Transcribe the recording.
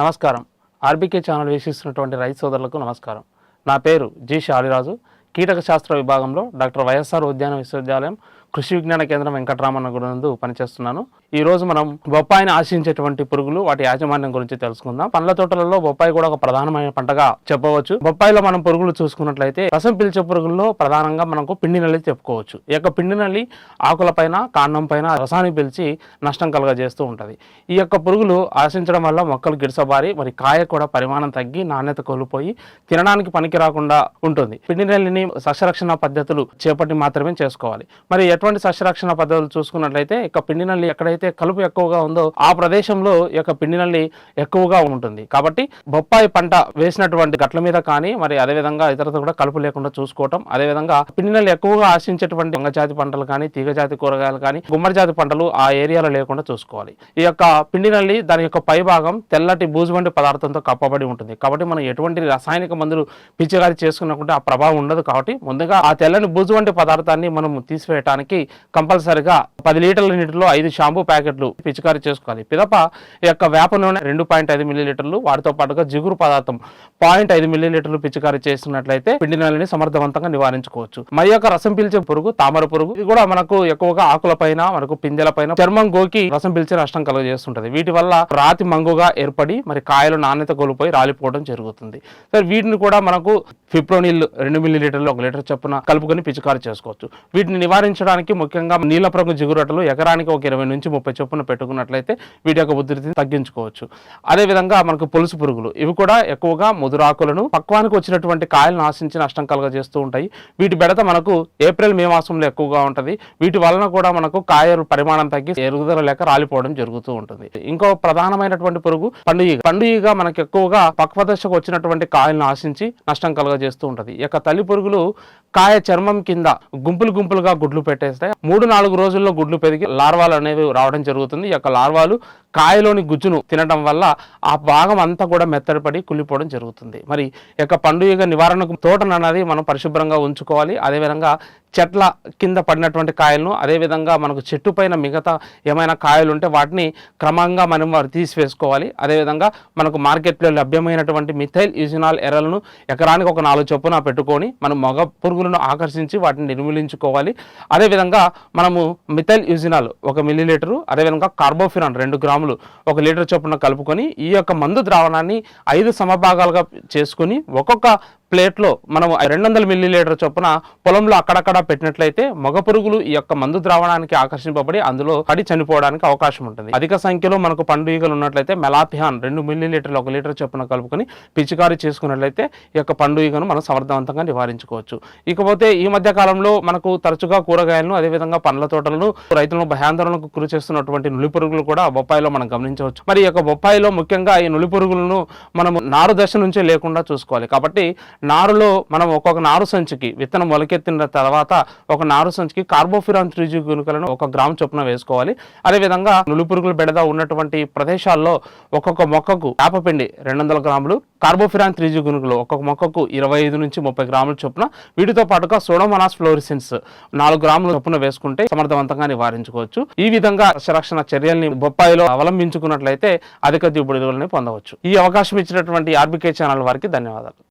నమస్కారం. RBK channel వీక్షిస్తున్నటువంటి రైతు సోదరులకు నమస్కారం. నా పేరు జి శాలిరాజు. కీటక శాస్త్ర విభాగంలో డాక్టర్ వైఎస్ఆర్ ఉద్యాన విశ్వవిద్యాలయం కృషి విజ్ఞాన కేంద్రం వెంకటరామన్న గురునందు పనిచేస్తున్నాను. ఈ రోజు మనం బొప్పాయిని ఆశించేటువంటి పురుగులు వాటి యాజమాన్యం గురించి తెలుసుకుందాం. పండ్ల తోటలలో బొప్పాయి కూడా ఒక ప్రధానమైన పంటగా చెప్పవచ్చు. బొప్పాయిలో మనం పురుగులు చూసుకున్నట్లయితే రసం పీల్చే పురుగుల్లో ప్రధానంగా మనకు పిండి నల్లి చెప్పుకోవచ్చు. ఈ యొక్క పిండి నల్లి ఆకులపైన కాండం పైన రసాన్ని పీల్చి నష్టం కలుగజేస్తూ ఉంటుంది. ఈ యొక్క పురుగులు ఆశించడం వల్ల మొక్కలు గిడిసబారి మరి కాయ కూడా పరిమాణం తగ్గి నాణ్యత కోల్పోయి తినడానికి పనికి రాకుండా ఉంటుంది. పిండి నల్లిని సస్యరక్షణ పద్ధతులు చేపట్టి మాత్రమే చేసుకోవాలి. మరి ఎటువంటి సస్యరక్షణ పద్ధతులు చూసుకున్నట్లయితే ఇక పిండి నల్లి ఎక్కడైతే కలుపు ఎక్కువగా ఉందో ఆ ప్రదేశంలో ఈ యొక్క పిండి నల్లి ఎక్కువగా ఉంటుంది. కాబట్టి బొప్పాయి పంట వేసినటువంటి గట్ల మీద కానీ మరి అదేవిధంగా ఇతరత కూడా కలుపు లేకుండా చూసుకోవటం అదేవిధంగా పిండి నల్లి ఎక్కువగా ఆశించేటువంటి వంగజాతి పంటలు కానీ తీగజాతి కూరగాయలు కానీ గుమ్మడి జాతి పంటలు ఆ ఏరియాలో లేకుండా చూసుకోవాలి. ఈ యొక్క పిండి నల్లి దాని యొక్క పై భాగం తెల్లటి బూజు వంటి పదార్థంతో కప్పబడి ఉంటుంది. కాబట్టి మనం ఎటువంటి రసాయనిక మందులు పిచ్చిగారి చేసుకున్నకుంటే ఆ ప్రభావం ఉండదు కాబట్టి ముందుగా ఆ తెల్లని బూజు వంటి పదార్థాన్ని మనం తీసివేయటానికి కంపల్సరిగా పది లీటర్ల నీటిలో ఐదు షాంపూ ప్యాకెట్లు పిచికారీ చేసుకోవాలి. పిదప యొక్క వేప నూనె రెండు పాయింట్ ఐదు మిల్లీలీటర్లు వాటితో పాటుగా జిగురు పదార్థం పాయింట్ ఐదు మిల్లీలీటర్లు పిచికారీ చేసినట్లయితే పిండి నల్లిని సమర్థవంతంగా నివారించుకోవచ్చు. మరి యొక్క రసం పీల్చే పురుగు తామర పురుగు ఇది కూడా మనకు ఎక్కువగా ఆకులపైన మనకు పిందెలపైన చర్మం గోకి రసం పీల్చే నష్టం కలుగజేస్తుంటది. వీటి వల్ల రాతి మంగుగా ఏర్పడి మరి కాయలు నాణ్యత కోల్పోయి రాలిపోవడం జరుగుతుంది. సరే వీటిని కూడా మనకు ఫిప్రోనిల్ రెండు మిల్లీ లీటర్లు ఒక లీటర్ చొప్పున కలుపుకొని పిచికారీ చేసుకోవచ్చు. వీటిని నివారించడానికి ముఖ్యంగా నీల ప్రంగు జిగురటలు ఎకరానికి ఒక ఇరవై నుంచి ముప్పై చొప్పున పెట్టుకున్నట్లయితే వీటి యొక్క ఉధృతిని తగ్గించుకోవచ్చు. అదేవిధంగా మనకు పొలుసు పురుగులు ఇవి కూడా ఎక్కువగా ముదురాకులను పక్వానికి వచ్చినటువంటి కాయలను ఆశించి నష్టం కలుగజేస్తూ ఉంటాయి. వీటి బెడత మనకు ఏప్రిల్ మే మాసంలో ఎక్కువగా ఉంటుంది. వీటి వలన కూడా మనకు కాయలు పరిమాణం తగ్గి ఎరుగుదల లేక రాలిపోవడం జరుగుతూ ఉంటుంది. ఇంకో ప్రధానమైనటువంటి పురుగు పండుగ పండుగ మనకు ఎక్కువగా పక్వదశకు వచ్చినటువంటి కాయలను ఆశించి నష్టం కలుగ చేస్తూ ఉంటుంది. ఈ యొక్క తల్లి పురుగులు కాయ చర్మం కింద గుంపులు గుంపులుగా గుడ్లు పెట్టేస్తాయి. మూడు నాలుగు రోజుల్లో గుడ్లు పెరిగి లార్వాలు అనేవి రావడం జరుగుతుంది. ఈ యొక్క లార్వాలు కాయలోని గుజ్జును తినడం వల్ల ఆ భాగం అంతా కూడా మెత్తడిపడి కుళ్ళిపోవడం జరుగుతుంది. మరి యొక్క పండుగ నివారణకు తోటను అనేది మనం పరిశుభ్రంగా ఉంచుకోవాలి. అదేవిధంగా చెట్ల కింద పడినటువంటి కాయలను అదేవిధంగా మనకు చెట్టు పైన మిగతా ఏమైనా కాయలు ఉంటే వాటిని క్రమంగా మనం వారు తీసివేసుకోవాలి. అదేవిధంగా మనకు మార్కెట్లో లభ్యమైనటువంటి మిథైల్ యూజినాల్ ఎరలను ఎకరానికి ఒక నాలుగు చొప్పున పెట్టుకొని మనం మగ పురుగులను ఆకర్షించి వాటిని నిర్మూలించుకోవాలి. అదేవిధంగా మనము మిథైల్ యూజినాల్ ఒక మిల్లీ లీటరు అదేవిధంగా కార్బోఫిరాన్ రెండు గ్రాములు ఒక లీటర్ చొప్పున కలుపుకొని ఈ యొక్క మందు ద్రావణాన్ని ఐదు సమభాగాలుగా చేసుకొని ఒక్కొక్క ప్లేట్లో మనం రెండు వందల మిల్లీ లీటర్ చొప్పున పొలంలో అక్కడక్కడ పెట్టినట్లయితే మగ పురుగులు ఈ యొక్క మందు ద్రావణానికి ఆకర్షింపబడి అందులో పడి చనిపోవడానికి అవకాశం ఉంటుంది. అధిక సంఖ్యలో మనకు పండు ఈగలు ఉన్నట్లయితే మెలాథియాన్ రెండు మిల్లీ లీటర్లు ఒక లీటర్ చొప్పున కలుపుకొని పిచికారీ చేసుకున్నట్లయితే ఈ యొక్క పండుగను మనం సమర్థవంతంగా నివారించుకోవచ్చు. ఇకపోతే ఈ మధ్య కాలంలో మనకు తరచుగా కూరగాయలను అదేవిధంగా పండ్ల తోటలను రైతులను భయాందోళనకు గురి చేస్తున్నటువంటి నులి పురుగులు కూడా బొప్పాయిలో మనం గమనించవచ్చు. మరి ఈ యొక్క బొప్పాయిలో ముఖ్యంగా ఈ నులి పురుగులను మనము నారు దశ నుంచే లేకుండా చూసుకోవాలి. కాబట్టి నారులో మనం ఒక్కొక్క నారు సంచికి విత్తనం మొలకెత్తిన తర్వాత ఒక నారు సంచికి కార్బోఫిరాన్ త్రీ జీ గుణికలను ఒక గ్రామ్ చొప్పున వేసుకోవాలి. అదేవిధంగా నులిపురుగులు బెడద ఉన్నటువంటి ప్రదేశాల్లో ఒక్కొక్క మొక్కకు వేపపిండి రెండు వందల గ్రాములు కార్బోఫిరాన్ త్రీ జీ ఒక్కొక్క మొక్కకు ఇరవై ఐదు నుంచి ముప్పై గ్రాముల చొప్పున వీటితో పాటుగా సోడోమనాస్ ఫ్లోరిసిన్స్ నాలుగు గ్రాముల చొప్పున వేసుకుంటే సమర్థవంతంగా నివారించుకోవచ్చు. ఈ విధంగా సంరక్షణ చర్యల్ని బొప్పాయిలో అవలంబించుకున్నట్లయితే అధిక దిగుబడులని పొందవచ్చు. ఈ అవకాశం ఇచ్చినటువంటి ఆర్బికే ఛానల్ వారికి ధన్యవాదాలు.